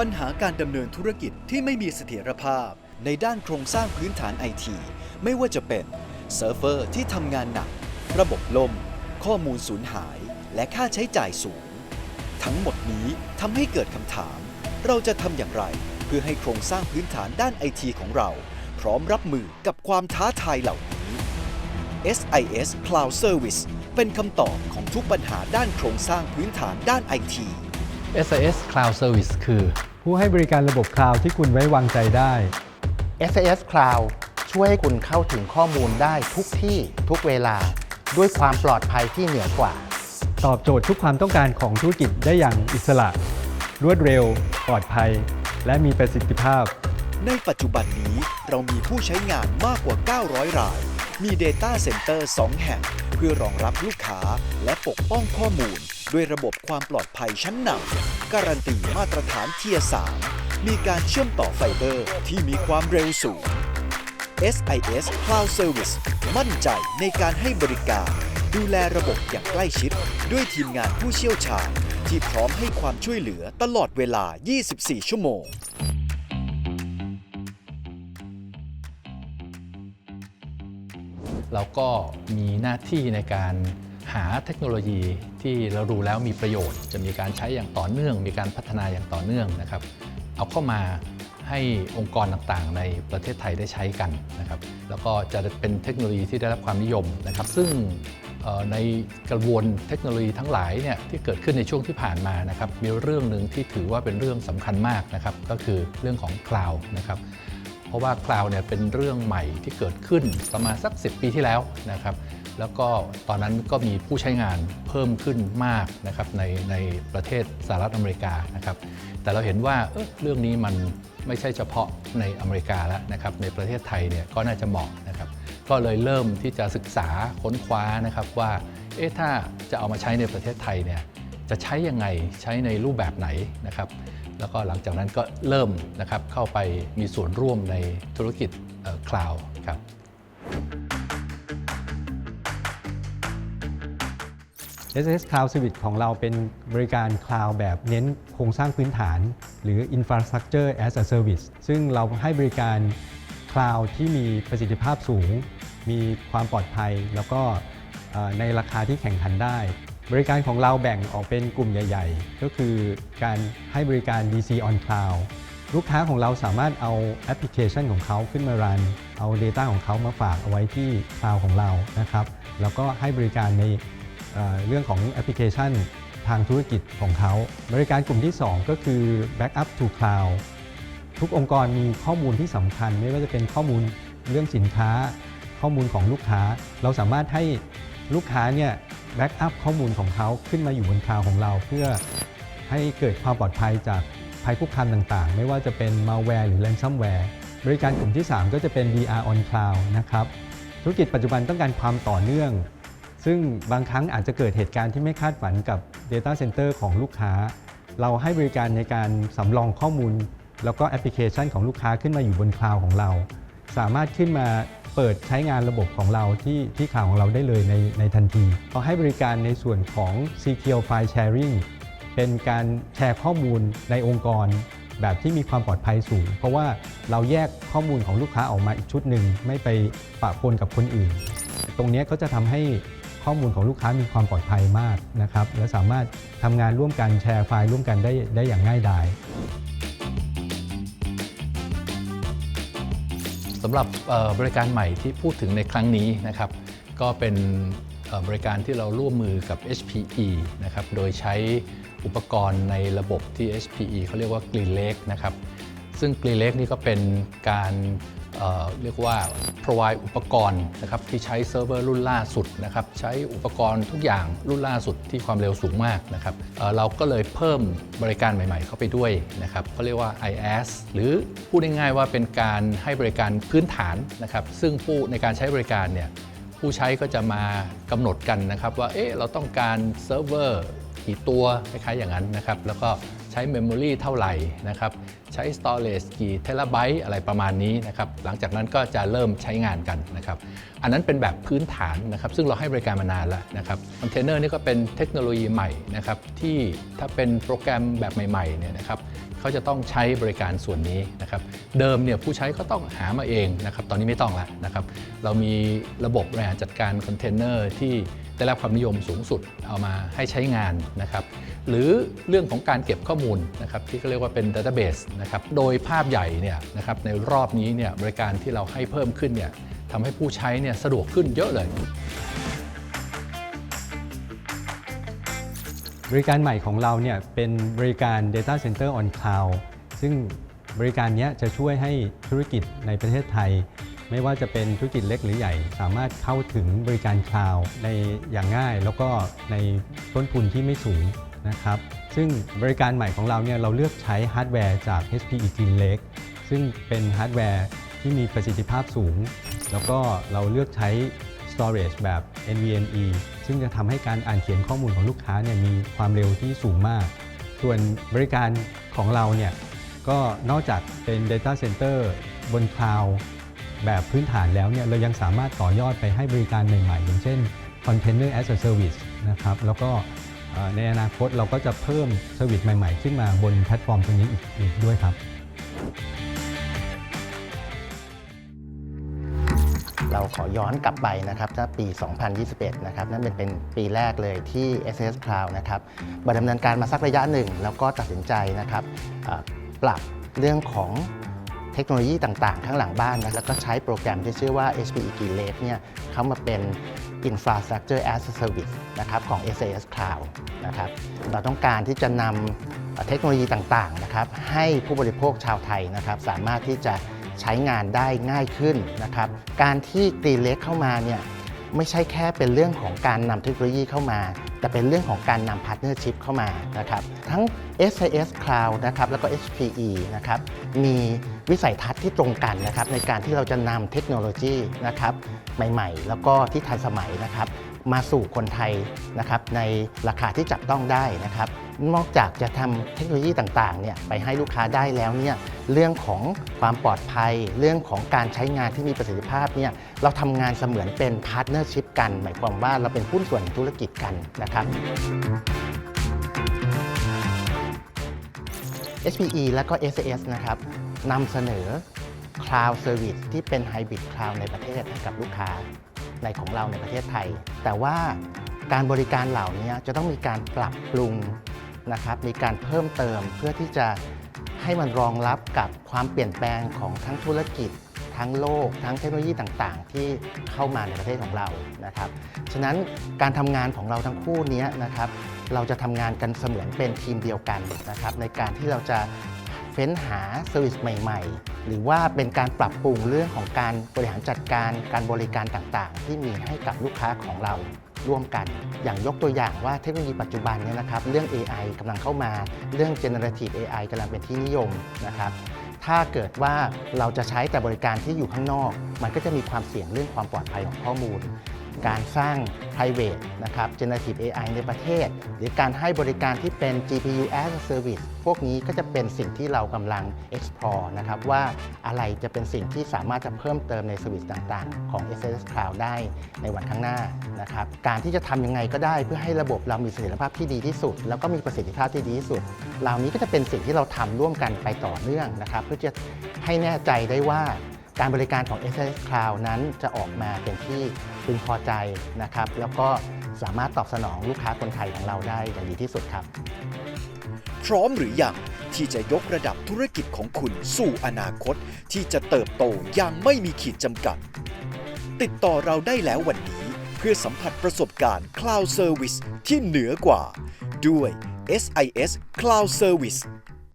ปัญหาการดำเนินธุรกิจที่ไม่มีเสถียรภาพ ในด้านโครงสร้างพื้นฐานไอทีไม่ว่าจะเป็นเซิร์ฟเวอร์ที่ทำงานหนัก ระบบล่ม ข้อมูลสูญหาย และค่าใช้จ่ายสูง ทั้งหมดนี้ทำให้เกิดคำถาม เราจะทำอย่างไรเพื่อให้โครงสร้างพื้นฐานด้านไอทีของเรา พร้อมรับมือกับความท้าทายเหล่านี้ SIS Cloud Service เป็นคำตอบของทุกปัญหาด้านโครงสร้างพื้นฐานด้านไอที SAS Cloud Service คือ ผู้ให้บริการระบบคลาวด์ที่คุณไว้วางใจได้ SAS Cloud ช่วยให้คุณเข้าถึงข้อมูลได้ทุกที่ทุกเวลา ด้วยความปลอดภัยที่เหนือกว่า ตอบโจทย์ทุกความต้องการของธุรกิจได้อย่างอิสระ รวดเร็ว ปลอดภัย และมีประสิทธิภาพ ในปัจจุบันนี้เรามีผู้ใช้งานมากกว่า 900 ราย มี Data Center 2 แห่ง เพื่อรองรับลูกค้าและปกป้องข้อมูล ด้วยระบบความปลอดภัยชั้นนำการันตีมาตรฐานเทีย3มีการเชื่อมต่อไฟเบอร์ที่มีความเร็วสูง SIS Cloud Service มั่นใจในการให้บริการ ดูแลระบบอย่างใกล้ชิด ด้วยทีมงานผู้เชี่ยวชาญ ที่พร้อมให้ความช่วยเหลือตลอดเวลา 24 ชั่วโมง เราก็มีหน้าที่ในการหาเทคโนโลยีที่เราดูแล้วมีประโยชน์ จะมีการใช้อย่างต่อเนื่อง มีการพัฒนาอย่างต่อเนื่องนะครับ เอาเข้ามาให้องค์กรต่างๆ ในประเทศไทยได้ใช้กันนะครับ แล้วก็จะเป็นเทคโนโลยีที่ได้รับความนิยมนะครับ ซึ่งในกระบวนเทคโนโลยีทั้งหลายเนี่ยที่เกิดขึ้นในช่วงที่ผ่านมานะครับ มีเรื่องหนึ่งที่ถือว่าเป็นเรื่องสำคัญมากนะครับ ก็คือเรื่องของคลาวด์นะครับ เพราะว่าคลาวด์เนี่ยเป็นเรื่องใหม่ที่เกิดขึ้นประมาณสัก 10 ปีที่แล้วนะครับ แล้วก็ตอนนั้นก็มีผู้ใช้งานเพิ่มขึ้นมากนะครับในในประเทศสหรัฐอเมริกานะครับ แต่เราเห็นว่าเออเรื่องนี้มันไม่ใช่เฉพาะในอเมริกาแล้วนะครับในประเทศไทยเนี่ยก็น่าจะเหมาะนะครับ ก็เลยเริ่มที่จะศึกษาค้นคว้านะครับว่าเอ๊ะถ้าจะเอามาใช้ในประเทศไทยเนี่ยจะใช้ยังไงใช้ในรูปแบบไหนนะครับ แล้วก็หลังจากนั้นก็เริ่มนะครับเข้าไปมีส่วนร่วมในธุรกิจคลาวด์ครับเ SS Cloud Service ของเราเป็นบริการคลาวด์แบบเน้นโครงสร้างพื้นฐาน หรือ Infrastructure as a Service ซึ่งเราให้บริการคลาวด์ที่มีประสิทธิภาพสูง มีความปลอดภัย แล้วก็ในราคาที่แข่งขันได้ บริการของเราแบ่งออกเป็นกลุ่มใหญ่ ๆ ก็คือการให้บริการ DC on Cloud ลูกค้าของเราสามารถเอาแอปพลิเคชันของเขาขึ้นมารัน เอา Data ของเขามาฝากเอาไว้ที่คลาวของเรานะครับ แล้วก็ให้บริการในเเรื่องของแอปพลิเคชันทางธุรกิจของเขา บริการกลุ่มที่ 2 ก็คือ Backup to Cloud ทุกองค์กรมีข้อมูลที่สำคัญ ไม่ว่าจะเป็นข้อมูลเรื่องสินค้า ข้อมูลของลูกค้า เราสามารถให้ลูกค้าเนี่ย แบ็กอัพข้อมูลของเขาขึ้นมาอยู่บนคลาวของเรา เพื่อให้เกิดความปลอดภัยจากภัยคุกคามต่างๆ ไม่ว่าจะเป็น malware หรือ ransomware บริการกลุ่มที่ 3 ก็จะเป็น VR on Cloud นะครับธุรกิจปัจจุบันต้องการความต่อเนื่อง ซึ่งบางครั้งอาจจะเกิดเหตุการณ์ที่ไม่คาดฝันกับ Data Center ของลูกค้า เราให้บริการในการสำรองข้อมูล แล้วก็แอปพลิเคชันของลูกค้าขึ้นมาอยู่บนคลาวของเรา สามารถขึ้นมา เปิดใช้งานระบบของเราที่ที่คลาวของเราได้เลยในในทันทีเราให้บริการในส่วนของ Secure File Sharing เป็นการแชร์ข้อมูลในองค์กรแบบที่มีความปลอดภัยสูง เพราะว่าเราแยกข้อมูลของลูกค้าออกมาอีกชุดหนึ่งไม่ไปปะปนกับคนอื่น ตรงนี้ก็จะทำให้ข้อมูลของลูกค้ามีความปลอดภัยมากนะครับและสามารถทำงานร่วมกันแชร์ไฟล์ร่วมกันได้ได้อย่างง่ายดาย สำหรับบริการใหม่ที่พูดถึงในครั้งนี้นะครับ ก็เป็นบริการที่เราร่วมมือกับ HPE นะครับ โดยใช้อุปกรณ์ในระบบที่ HPE เขาเรียกว่า Green Lake นะครับ ซึ่ง Green Lake นี่ก็เป็นการ เรียกว่า provide อุปกรณ์นะครับที่ใช้เซิร์ฟเวอร์รุ่นล่าสุดนะครับใช้อุปกรณ์ทุกอย่างรุ่นล่าสุดที่ความเร็วสูงมากนะครับเเราก็เลยเพิ่มบริการใหม่ ๆ เข้าไปด้วยนะครับเขาเรียกว่า IaaS หรือพูดง่ายๆว่าเป็นการให้บริการพื้นฐานนะครับซึ่งผู้ในการใช้บริการเนี่ยผู้ใช้ก็จะมากำหนดกันนะครับว่าเอ๊ะเราต้องการเซิร์ฟเวอร์กี่ตัวคล้ายๆอย่างนั้นนะครับแล้วก็ ใช้เมมโมรีเท่าไหร่นะครับใช้ storage กี่เทราไบต์อะไรประมาณนี้นะครับหลังจากนั้นก็จะเริ่มใช้งานกันนะครับอันนั้นเป็นแบบพื้นฐานนะครับซึ่งเราให้บริการมานานแล้วนะครับคอนเทนเนอร์นี่ก็เป็นเทคโนโลยีใหม่นะครับที่ถ้าเป็นโปรแกรมแบบใหม่ๆเนี่ยนะครับเขาจะต้องใช้บริการส่วนนี้นะครับเดิมเนี่ยผู้ใช้ก็ต้องหามาเองนะครับตอนนี้ไม่ต้องแล้วนะครับเรามีระบบบริหารจัดการคอนเทนเนอร์ที่ ได้รับความนิยมสูงสุดเอามาให้ใช้งานนะครับหรือเรื่องของการเก็บข้อมูลนะครับที่เขาเรียกว่าเป็น Database นะครับโดยภาพใหญ่เนี่ยนะครับในรอบนี้เนี่ยบริการที่เราให้เพิ่มขึ้นเนี่ยทำให้ผู้ใช้เนี่ยสะดวกขึ้นเยอะเลยบริการใหม่ของเราเนี่ยเป็นบริการ Data Center on Cloud ซึ่งบริการนี้จะช่วยให้ธุรกิจในประเทศไทย ไม่ว่าจะเป็นธุรกิจเล็กหรือใหญ่ สามารถเข้าถึงบริการคลาวด์ในอย่างง่าย แล้วก็ในต้นทุนที่ไม่สูงนะครับ ซึ่งบริการใหม่ของเราเนี่ยเราเลือกใช้ฮาร์ดแวร์จาก HPE GreenLake ซึ่งเป็นฮาร์ดแวร์ที่มีประสิทธิภาพสูง แล้วก็เราเลือกใช้ storage แบบ NVMe ซึ่งจะทำให้การอ่านเขียนข้อมูลของลูกค้าเนี่ยมีความเร็วที่สูงมาก ส่วนบริการของเราเนี่ยก็นอกจากเป็น Data Center บนคลาว แบบพื้นฐานแล้วเนี่ยเรายังสามารถต่อยอดไปให้บริการใหม่ๆ อย่างเช่น Container as a Service นะครับแล้วก็ในอนาคตเราก็จะเพิ่มเซอร์วิสใหม่ๆ ขึ้นมาบนแพลตฟอร์มตรงนี้อีกอกด้วยครับ เราขอย้อนกลับไปนะครับถ้าปี 2021 นะครับนั่นเป็นเป็นปีแรกเลยที่ SS Cloud นะครับมาดำเนินการมาสักระยะหนึ่ง แล้วก็ตัดสินใจนะครับปรับเรื่องของ เทคโนโลยีต่างๆ ข้างหลังบ้านนะแล้วก็ใช้โปรแกรมที่ชื่อว่า HPE GreenLake เนี่ยเข้ามาเป็น Infrastructure as a Service นะครับของ SAS Cloud นะครับเราต้องการที่จะนำเทคโนโลยีต่างๆนะครับให้ผู้บริโภคชาวไทยนะครับสามารถที่จะใช้งานได้ง่ายขึ้นนะครับการที่กรีเล็กเข้ามาเนี่ยไม่ใช่แค่เป็นเรื่องของการนำเทคโนโลยีเข้ามา แต่เป็นเรื่องของการนำพาร์ทเนอร์ชิพเข้ามานะครับทั้ง SIS Cloud นะครับแล้วก็ HPE นะครับมีวิสัยทัศน์ที่ตรงกันนะครับในการที่เราจะนำเทคโนโลยีนะครับใหม่ๆ แล้วก็ที่ทันสมัยนะครับมาสู่คนไทยนะครับในราคาที่จับต้องได้นะครับ นอกจากจะทำเทคโนโลยีต่างๆเนี่ยไปให้ลูกค้าได้แล้วเนี่ยเรื่องของความปลอดภัย เรื่องของการใช้งานที่มีประสิทธิภาพเนี่ยเราทำงานเสมือนเป็นพาร์ทเนอร์ชิพกัน หมายความว่าเราเป็นหุ้นส่วนธุรกิจกันนะครับ HPE และก็ SAS นะครับนำเสนอ Cloud Service ที่เป็น Hybrid Cloud ในประเทศให้กับลูกค้าในของเราในประเทศไทย แต่ว่าการบริการเหล่านี้จะต้องมีการปรับปรุง นะครับมีการเพิ่มเติมเพื่อที่จะให้มันรองรับกับความเปลี่ยนแปลงของทั้งธุรกิจ ทั้งโลก ทั้งเทคโนโลยีต่างๆ ที่เข้ามาในประเทศของเรานะครับฉะนั้นการทำงานของเราทั้งคู่นี้นะครับเราจะทำงานกันเสมือนเป็นทีมเดียวกันนะครับในการที่เราจะเฟ้นหาเซอร์วิสใหม่ ๆ หรือว่าเป็นการปรับปรุงเรื่องของการบริหารจัดการการบริการต่างๆ ที่มีให้กับลูกค้าของเรา ร่วมกัน อย่างยกตัวอย่างว่าเทคโนโลยีปัจจุบันเนี่ยนะครับเรื่อง AI กำลังเข้ามาเรื่อง generative AI กำลังเป็นที่นิยมนะครับถ้าเกิดว่าเราจะใช้แต่บริการที่อยู่ข้างนอก มันก็จะมีความเสี่ยงเรื่องความปลอดภัยของข้อมูล การสร้าง private นะครับ generative AI ในประเทศ หรือการให้บริการที่เป็น GPU as a service พวกนี้ก็จะเป็นสิ่งที่เรากำลัง explore นะครับว่าอะไรจะเป็นสิ่งที่สามารถจะเพิ่มเติมใน service ต่างๆ ของ SS Cloud ได้ในวันข้างหน้านะครับการที่จะทำยังไงก็ได้เพื่อให้ระบบเรามีเสถียรภาพที่ดีที่สุด แล้วก็มีประสิทธิภาพที่ดีที่สุด เหล่านี้ก็จะเป็นสิ่งที่เราทำร่วมกันไปต่อเนื่องนะครับ เพื่อจะให้แน่ใจได้ว่า การบริการของ SS Cloud นั้นจะออกมาเป็นที่พึงพอใจนะครับ แล้วก็สามารถตอบสนองลูกค้าคนไทยของเราได้อย่างดีที่สุดครับ พร้อมหรือยังที่จะยกระดับธุรกิจของคุณสู่อนาคต ที่จะเติบโตอย่างไม่มีขีดจำกัด ติดต่อเราได้แล้ววันนี้ เพื่อสัมผัสประสบการณ์ Cloud Service ที่เหนือกว่า ด้วย SIS Cloud Service